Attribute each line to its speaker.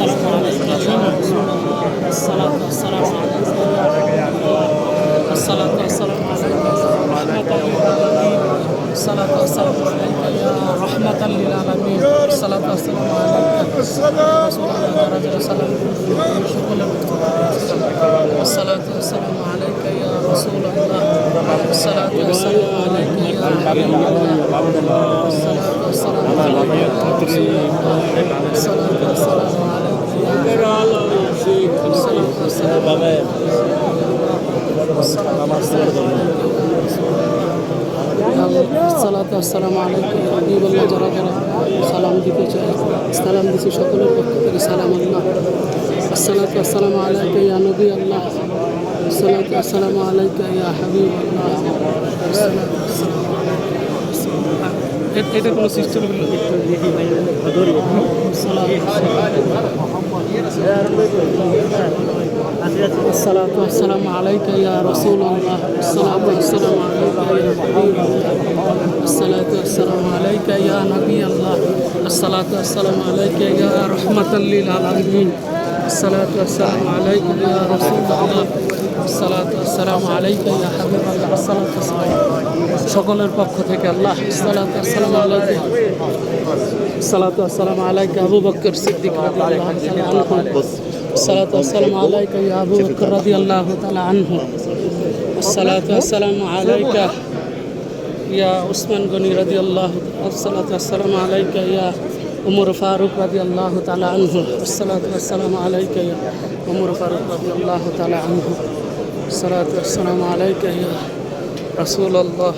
Speaker 1: السلام عليك الصلاة والسلام عليك الصلاة والسلام عليك الصلاة والسلام عليك يا رحمة للعالمين الصلاة والسلام عليك رسول الله رجل سلام الصلاة والسلام عليك يا رسول الله الصلاة والسلام عليك يا حبيب الله الصلاة والسلام عليك يا رسول الله এইভাবে সালাত, আসসালাম আলাইকুম। আমি বললাম যারা যারা সালাম দিতে চাই সালাম দিচ্ছি সকলের পক্ষ থেকে সালাম আল্লাহ। আসসালাত আসসালাম আলাইকুম ইয়া নবী আল্লাহ। আসসালাত আসসালাম আলাইকুম ইয়া হাবিব আল্লাহ। এটা কোনো সিস্টেম হলো সালাম الصلاة والسلام عليك يا رسول الله الصلاة والسلام عليك يا حبيب الله الصلاة والسلام عليك يا نبي الله الصلاة والسلام عليك يا رحمة للعالمين الصلاة والسلام عليك يا رسول الله الصلاة والسلام عليك يا حبيب الله الصلاة والسلام সকলের পক্ষ থেকে আল্লাহ সালাত আসসালাম আলাইকা সালাত আসসালাম আলাইকা আবু বকর সিদ্দিক রাদিয়াল্লাহু তাআলা আনহু الصلاة والسلام عليك يا أبو بكر رضي الله تعالى عنه. الصلاة والسلام عليك يا عثمان غني رضي الله الصلاة والسلام عليك يا عمر فاروق رضي الله تعالى عنه. الصلاة والسلام عليك يا عمر فاروق رضي الله تعالى عنه. الصلاة والسلام عليك يا رسول الله.